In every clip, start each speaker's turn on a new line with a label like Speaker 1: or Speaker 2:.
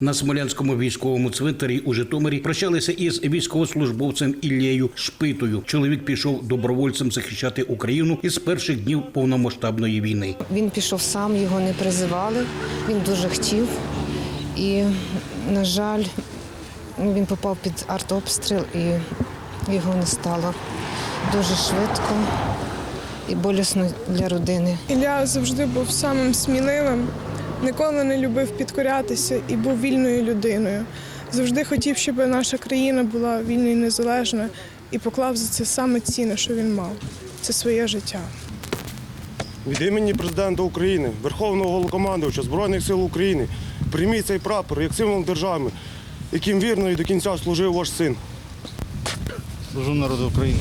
Speaker 1: На Смолянському військовому цвинтарі у Житомирі прощалися із військовослужбовцем Іллею Шпитою. Чоловік пішов добровольцем захищати Україну із перших днів повномасштабної війни.
Speaker 2: Він пішов сам, його не призивали. Він дуже хотів. І, на жаль, ну, він попав під артобстріл і його не стало дуже швидко і болісно для родини.
Speaker 3: Ілля завжди був самим сміливим, ніколи не любив підкорятися і був вільною людиною. Завжди хотів, щоб наша країна була вільна і незалежна, і поклав за це саме цінне, що він мав. Це своє життя.
Speaker 4: Від імені президента України, Верховного Головнокомандувача Збройних сил України, прийміть цей прапор як символ держави, яким вірно і до кінця служив ваш син.
Speaker 5: Служу народу України.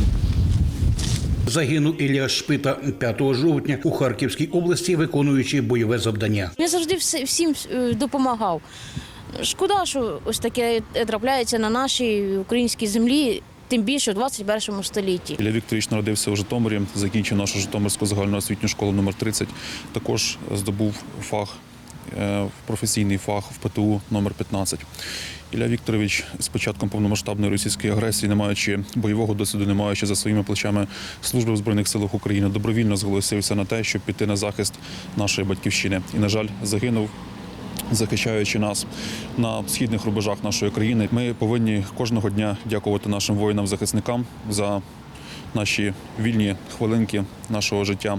Speaker 1: Загинув Ілля Шпита 5 жовтня у Харківській області, виконуючи бойове завдання.
Speaker 6: Він завжди всім е, допомагав. Шкода, що ось таке трапляється на нашій українській землі, тим більше у 21 столітті.
Speaker 7: Ілля Вікторович народився у Житомирі, закінчив нашу Житомирську загальноосвітню школу номер 30 Також здобув фах, е, професійний фах в ПТУ номер 15 Ілля Вікторович з початком повномасштабної російської агресії, не маючи бойового досвіду, не маючи за своїми плечами служби в Збройних силах України, добровільно зголосився на те, щоб піти на захист нашої батьківщини. І, на жаль, загинув захищаючи нас на східних рубежах нашої країни. Ми повинні кожного дня дякувати нашим воїнам-захисникам за наші вільні хвилинки нашого життя.